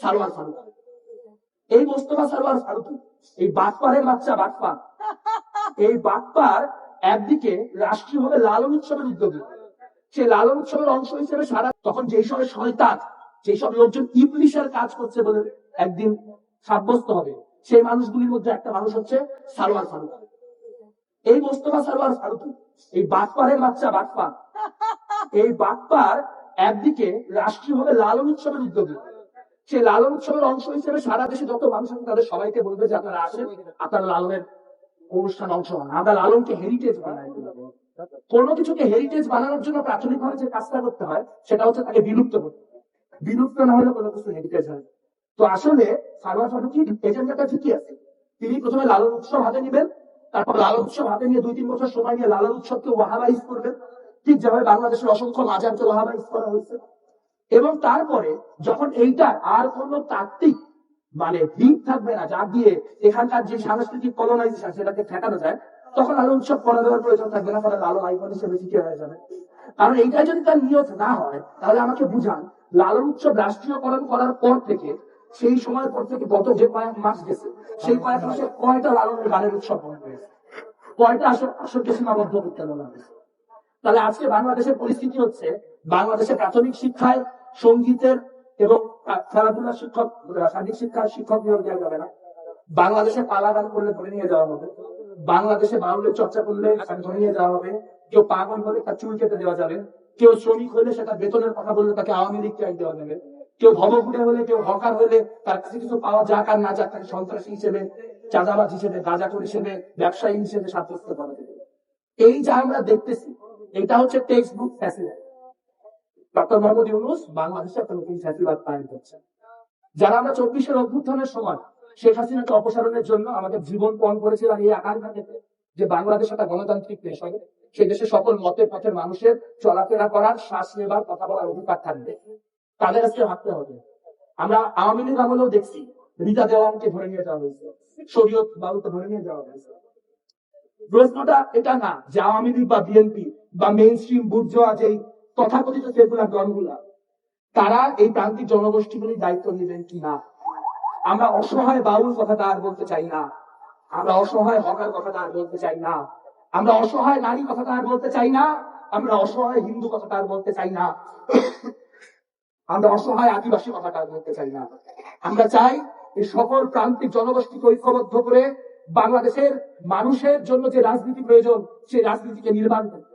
সারোয়ার ফারুক এই মোস্তফা সারোয়ার ফারুক এই বাটপারের বাচ্চা বাটপার। এই বাটপার একদিকে রাষ্ট্রীয়ভাবে লালন উৎসবের উদ্যোগী। সেই লালন উৎসবের অংশ হিসেবে সারা তখন যেই সব শয়তান, যেই সব লোকজন ইবলিশের কাজ করছে বলে একদিন সাব্যস্ত হবে, সেই মানুষগুলির মধ্যে একটা মানুষ হচ্ছে সারোয়ার ফারুক এই মোস্তফা সারোয়ার ফারুক এই বাটপারের বাচ্চা বাটপার। এই বাটপার একদিকে রাষ্ট্রীয়ভাবে লালন উৎসবের উদ্যোগী। সেই লালন উৎসবের অংশ হিসেবে সারা দেশে যত মানুষ আছে তাদের সবাইকে বলবে যে আপনারা আসেন, আপনারা লালনের অনুষ্ঠান অংশ হন। আমরা লালনকে হেরিটেজ বানাই। কোনো কিছুকে হেরিটেজ বানানোর জন্য প্রাথমিকভাবে যে কাজটা করতে হয়, সেটা হচ্ছে তাকে বিলুপ্ত করতে বিলুপ্ত না হলে কোনো কিছু হেরিটেজ হয় তো আসলে সারোয়ার ফারুকি এজেন্ডাটা ঠিকই আছে। তিনি প্রথমে লালন উৎসব হাতে নেবেন, তারপর লালন উৎসব হাতে নিয়ে দুই তিন বছর সময় নিয়ে লালন উৎসবকে ওয়াহাবাইজ করবেন। ঠিক যেভাবে বাংলাদেশের অসংখ্য মাজারকে ওয়াহাবাইজ করা হয়েছে। এবং তারপরে যখন এইটার আর কোন তাত্ত্বিক মানে দিক থাকবে না, যা দিয়ে এখানকার যে সাংস্কৃতিক কলোনাইজেশন সেটাকে ঠেকানো যায়, তখন লালন উৎসব করা দেওয়ার প্রয়োজন থাকবে না, ফলে লালন আইকন হিসেবে ফিকে হয়ে যাবে। কারণ এইটা যদি তার নিয়ত না হয়, তাহলে আমাকে বুঝান, লালন উৎসব রাষ্ট্রীয়করণ করার পর থেকে, সেই সময়ের পর থেকে গত যে কয়েক মাস গেছে, সেই কয়েক মাসে কয়টা লালনের গানের উৎসব কয়টা আসর, আসরকে সীমাবদ্ধ করতে বলা হয়েছে? তাহলে আজকে বাংলাদেশের পরিস্থিতি হচ্ছে, বাংলাদেশের প্রাথমিক শিক্ষায় সঙ্গীতের এবং খেলাধুলার শিক্ষক শারীরিক শিক্ষার শিক্ষক নিয়োগ দেওয়া যাবে না। বাংলাদেশে পালা গান করলে ধরে নিয়ে যাওয়া হবে। বাংলাদেশে বাউলের চর্চা করলে ধরে নিয়ে যাওয়া হবে। কেউ পাগল হলে তার চুল কেটে দেওয়া যাবে। কেউ শ্রমিক হলে সেটা বেতনের কথা বললে তাকে আওয়ামী লীগ ট্যাগ দেওয়া যাবে। কেউ ভবঘুরে হলে, কেউ হকার হলে তার কাছে কিছু পাওয়া যাক আর না যাক তাকে সন্ত্রাসী হিসেবে, চাঁদাবাজ হিসেবে, গাঁজাখোর হিসেবে, ব্যবসায়ী হিসেবে সাব্যস্ত করা এই যা আমরা দেখতেছি, এটা হচ্ছে text book facility doctor Muhammad Yunus বাংলাদেশে একটা নতুন ফ্যাসিবাদ পালন করছে যারা আমরা চব্বিশের অভ্যুত্থানের সময় শেখ হাসিনাকে অপসারণের জন্য আমাদের জীবন পণ করেছিলাম এই আকাঙ্ক্ষা থেকে যে বাংলাদেশ একটা গণতান্ত্রিক দেশ হবে, সেই দেশে সকল মতের পথের মানুষের চলাফেরা করার শ্বাস নেবার কথা বলার অধিকার থাকবে। তাদের আজকে ভাবতে হবে। আমরা আওয়ামী লীগ আমলেও দেখছি রিতা দেওয়ানকে ধরে নিয়ে যাওয়া হয়েছে, শরীয়ত বাবুকে ধরে নিয়ে যাওয়া হয়েছে। প্রশ্নটা এটা না যে আওয়ামী লীগ বা বিএনপি বা মেইন স্ট্রিম বুর্জোয়া যেই তথাকথিত সেগুলা দলগুলা, তারা এই প্রান্তিক জনগোষ্ঠীগুলির দায়িত্ব নেবেন কি না আমরা অসহায় বাউল কথাটা আর বলতে চাই না। আমরা অসহায় হকার কথাটা আর বলতে চাই না। আমরা অসহায় নারী কথাটা আর বলতে চাই না। আমরা অসহায় হিন্দু কথাটা আর বলতে চাই না। আমরা অসহায় আদিবাসী কথাটা আর বলতে চাই না। আমরা চাই এই সকল প্রান্তিক জনগোষ্ঠীকে ঐক্যবদ্ধ করে বাংলাদেশের মানুষের জন্য যে রাজনীতি প্রয়োজন, সেই রাজনীতিকে নির্মাণ করতে।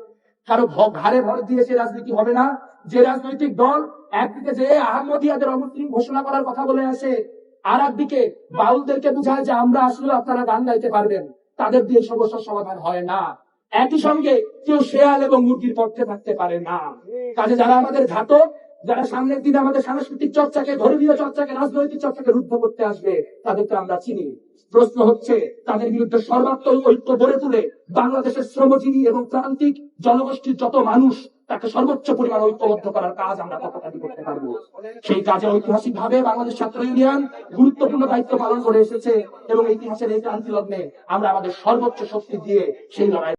কারও ঘাড়ে ভর দিয়ে সে রাজনীতি হবে না। যে রাজনৈতিক দল একদিকে যে আহমদিয়াদের অমুসলিম ঘোষণা করার কথা বলে আসে আর একদিকে বাউলদেরকে বুঝায় যে আমরা আসলে আপনারা গান গাইতে পারবেন, তাদের দিয়ে সমস্যার সমাধান হয় না। একই সঙ্গে কেউ শেয়াল এবং মুরগির পক্ষে থাকতে পারে না। কাজে যারা আমাদের ঘাতক যারা সামনের দিনে আমাদের সাংস্কৃতিক চর্চাকে, ধর্মীয় চর্চাকে, রাজনৈতিক চর্চাকে রুদ্ধ করতে আসবে, তাদেরকে আমরা চিনি। প্রশ্ন হচ্ছে, তাদের বিরুদ্ধে সর্বাত্মক ঐক্য গড়ে তুলে বাংলাদেশের শ্রমজীবী এবং প্রান্তিক জনগোষ্ঠীর যত মানুষ, তাকে সর্বোচ্চ পরিমাণ ঐক্যবদ্ধ করার কাজ আমরা কতখানি করতে পারব? সেই কাজে ঐতিহাসিক ভাবে বাংলাদেশ ছাত্র ইউনিয়ন গুরুত্বপূর্ণ দায়িত্ব পালন করে এসেছে এবং ইতিহাসের এই ক্রান্তি লগ্নে আমরা আমাদের সর্বোচ্চ শক্তি দিয়ে সেই লড়াই